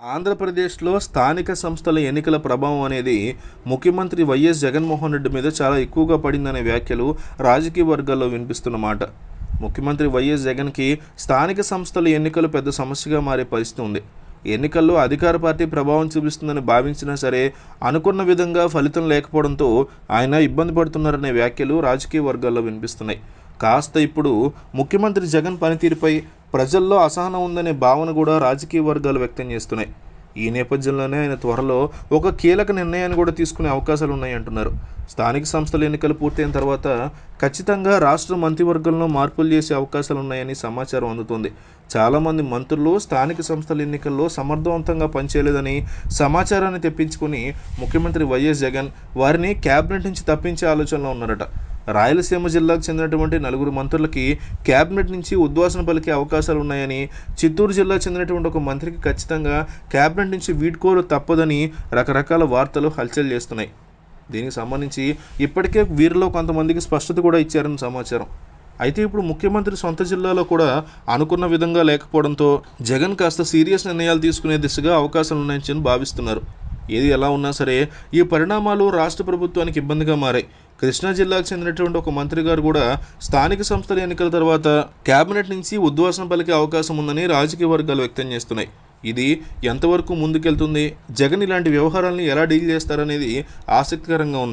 ఆంధ్రప్రదేశ్లో స్థానిక సంస్థల ఎన్నికల ప్రభావం అనేది ముఖ్యమంత్రి వైఎస్ జగన్మోహన్ రెడ్డి మీద చాలా ఎక్కువగా పడిందనే వ్యాఖ్యలు రాజకీయ వర్గాల్లో వినిపిస్తున్నమాట ముఖ్యమంత్రి వైఎస్ జగన్కి స్థానిక సంస్థల ఎన్నికలు పెద్ద సమస్యగా మారే పరిస్థితి ఉంది. ఎన్నికల్లో అధికార పార్టీ ప్రభావం చూపిస్తుందని భావించినా సరే అనుకున్న విధంగా ఫలితం లేకపోవడంతో ఆయన ఇబ్బంది పడుతున్నారనే వ్యాఖ్యలు రాజకీయ వర్గాల్లో వినిపిస్తున్నాయి. కాస్త ఇప్పుడు ముఖ్యమంత్రి జగన్ పనితీరుపై ప్రజల్లో అసహనం ఉందనే భావన కూడా రాజకీయ వర్గాలు వ్యక్తం చేస్తున్నాయి. ఈ నేపథ్యంలోనే ఆయన త్వరలో ఒక కీలక నిర్ణయాన్ని కూడా తీసుకునే అవకాశాలు ఉన్నాయంటున్నారు స్థానిక సంస్థల ఎన్నికలు పూర్తయిన తర్వాత ఖచ్చితంగా రాష్ట్ర మంత్రివర్గంలో మార్పులు చేసే అవకాశాలు ఉన్నాయని సమాచారం అందుతుంది. చాలామంది మంత్రులు స్థానిక సంస్థల ఎన్నికల్లో సమర్థవంతంగా పనిచేయలేదని సమాచారాన్ని తెప్పించుకుని ముఖ్యమంత్రి వైఎస్ జగన్ వారిని క్యాబినెట్ నుంచి తప్పించే ఆలోచనలో ఉన్నారట. రాయలసీమ జిల్లాకు చెందినటువంటి నలుగురు మంత్రులకి క్యాబినెట్ నుంచి ఉద్వాసన పలికే అవకాశాలు ఉన్నాయని చిత్తూరు జిల్లాకు చెందినటువంటి ఒక మంత్రికి ఖచ్చితంగా క్యాబినెట్ నుంచి వీడ్కోలు తప్పదని రకరకాల వార్తలు హల్చల్ చేస్తున్నాయి. దీనికి సంబంధించి ఇప్పటికే వీరిలో కొంతమందికి స్పష్టత కూడా ఇచ్చారని సమాచారం. అయితే ఇప్పుడు ముఖ్యమంత్రి సొంత జిల్లాలో కూడా అనుకున్న విధంగా లేకపోవడంతో జగన్ కాస్త సీరియస్ నిర్ణయాలు తీసుకునే దిశగా అవకాశాలు ఉన్నాయని భావిస్తున్నారు. ఏది ఎలా ఉన్నా సరే ఈ పరిణామాలు రాష్ట్ర ప్రభుత్వానికి ఇబ్బందిగా మారాయి. కృష్ణా జిల్లాకు చెందినటువంటి ఒక మంత్రి గారు కూడా స్థానిక సంస్థల ఎన్నికల తర్వాత కేబినెట్ నుంచి ఉద్వాసన పలికే అవకాశం ఉందని రాజకీయ వర్గాలు వ్యక్తం చేస్తున్నాయి. ఇది ఎంతవరకు ముందుకెళ్తుంది? జగన్ ఇలాంటి వ్యవహారాలను ఎలా డీల్ చేస్తారనేది ఆసక్తికరంగా ఉంది.